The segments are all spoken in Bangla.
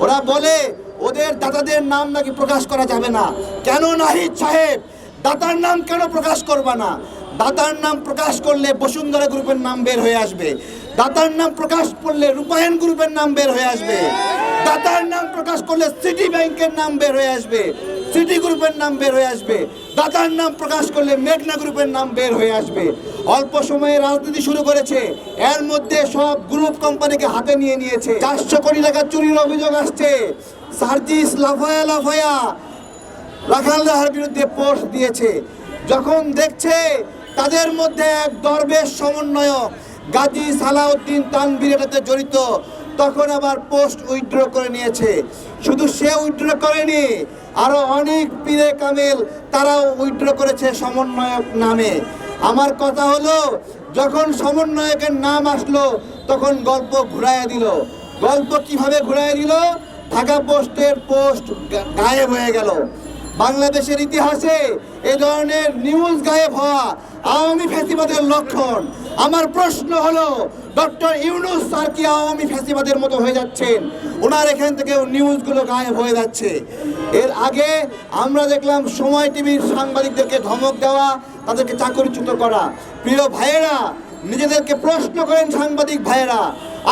ওরা বলে, ওদের দাদাদের নাম নাকি প্রকাশ করা যাবে না। কেন নাহিদ সাহেব? দাতার নাম কেন প্রকাশ করবা না? দাতার নাম প্রকাশ করলে বসুন্ধরা গ্রুপের নাম বের হয়ে আসবে। দাতার নাম প্রকাশ করলে রূপায়ণ গ্রুপের নাম বের হয়ে আসবে। দাতার নাম প্রকাশ করলে সিটি ব্যাংকের নাম বের হয়ে আসবে। সিটি গ্রুপের নাম বের হয়ে আসবে। দাতার নাম প্রকাশ করলে মেঘনা গ্রুপের নাম বের হয়ে আসবে। অল্প সময়ে রাজনীতি শুরু করেছে। এর মধ্যে সব গ্রুপ কোম্পানিকে হাতে নিয়ে নিয়েছে। চারশো কোটি টাকা চুরির অভিযোগ আসছে। সার্জিস লাফায়া লাফায়া রাখাল রাহার বিরুদ্ধে পোস্ট দিয়েছে। যখন দেখছে তাদের মধ্যে এক দরবেশ সমন্বয়ক গাজী সালাউদ্দিন তানভীর এটাতে জড়িত। তখন আবার পোস্ট উইথড্র করে নিয়েছে। শুধু সে উইথড্র করেনি, আরও অনেক পীরে কামেল তারাও উইথড্র করেছে সমন্বয়ক নামে। আমার কথা হলো, যখন সমন্বয়কের নাম আসলো, তখন গল্প ঘুরাইয়া দিল। গল্প কীভাবে ঘুরাইয়া দিল? ঢাকা পোস্টের পোস্ট গায়েব হয়ে গেল। বাংলাদেশের ইতিহাসে এ ধরনের নিউজ গায়েব হওয়া আওয়ামী ফ্যাসিবাদের লক্ষণ। আমার প্রশ্ন হলো ডক্টর ইউনুস স্যার কি আওয়ামী ফ্যাসিবাদের মতো হয়ে যাচ্ছেন? ওনার এখান থেকে নিউজগুলো গায়েব হয়ে যাচ্ছে। এর আগে আমরা দেখলাম সময় টিভির সাংবাদিকদেরকে ধমক দেওয়া, তাদেরকে চাকরিচ্যুত করা। প্রিয় ভাইয়েরা, নিজেদেরকে প্রশ্ন করেন সাংবাদিক ভাইয়েরা,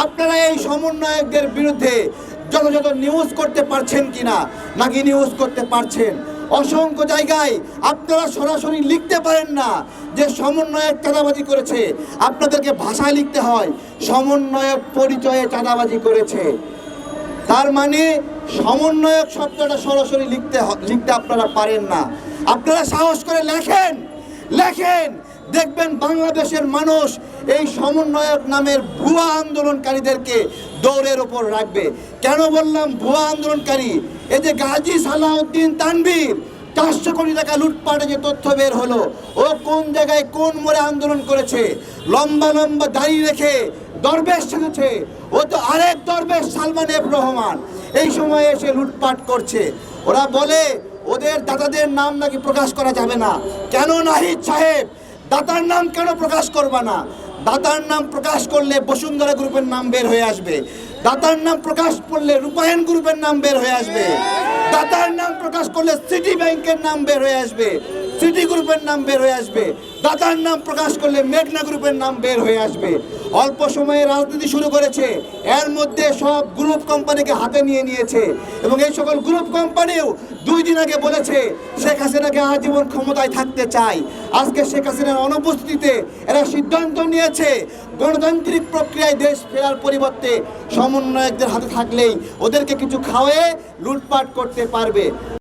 আপনারা এই সমন্বয়কদের বিরুদ্ধে যথাযথ নিউজ করতে পারছেন কিনা? নাকি নিউজ করতে পারছেন? অসংখ্য জায়গায় আপনারা সরাসরি লিখতে পারেন না যে সমন্বয়ক চাঁদাবাজি করেছে। আপনাদেরকে ভাষায় লিখতে হয়, সমন্বয়ক পরিচয়ে চাঁদাবাজি করেছে। তার মানে সমন্বয়ক শব্দটা সরাসরি লিখতে লিখতে আপনারা পারেন না। আপনারা সাহস করে লেখেন লেখেন। দেখবেন বাংলাদেশের মানুষ এই সমন্বয়ক নামের ভুয়া আন্দোলনকারীদেরকে দৌড়ের ওপর রাখবে। কেন বললাম ভুয়া আন্দোলনকারী? এই যে গাজী সালাউদ্দিন তানভীর, চারশো কোটি টাকা লুটপাটে যে তথ্য বের হলো, ও কোন জায়গায় কোন মোড়ে আন্দোলন করেছে, লম্বা লম্বা দাঁড়িয়ে রেখে দরবেশ সেজেছে, ও তো আরেক দরবেশ সালমান এফ রহমান। এই সময়ে এসে লুটপাট করছে। ওরা বলে, ওদের দাদাদের নাম নাকি প্রকাশ করা যাবে না। কেন নাহিদ সাহেব? দাতার নাম কেন প্রকাশ করবা না? দাতার নাম প্রকাশ করলে বসুন্ধরা গ্রুপের নাম বের হয়ে আসবে। দাতার নাম প্রকাশ করলে রূপায়ণ গ্রুপের নাম বের হয়ে আসবে। দাতার নাম প্রকাশ করলে সিটি ব্যাংকের নাম বের হয়ে আসবে, সিটি গ্রুপের নাম বের হয়ে আসবে দাতার নাম প্রকাশ করলে মেঘনা গ্রুপের নাম বের হয়ে আসবে। অল্প সময়ে রাজনীতি শুরু করেছে, এর মধ্যে সব গ্রুপ কোম্পানিকে হাতে নিয়ে নিয়েছে এবং এই সকল গ্রুপ কোম্পানিও দুই দিন আগে বলেছে, শেখ হাসিনাকে আজীবন ক্ষমতায় থাকতে চাই। আজকে শেখ হাসিনার অনুপস্থিতিতে এরা সিদ্ধান্ত নিয়েছে, গণতান্ত্রিক প্রক্রিয়ায় দেশ ফেরার পরিবর্তে সমন্বয়কদের হাতে থাকলেই ওদেরকে কিছু খাওয়ায়ে লুটপাট করতে পারবে।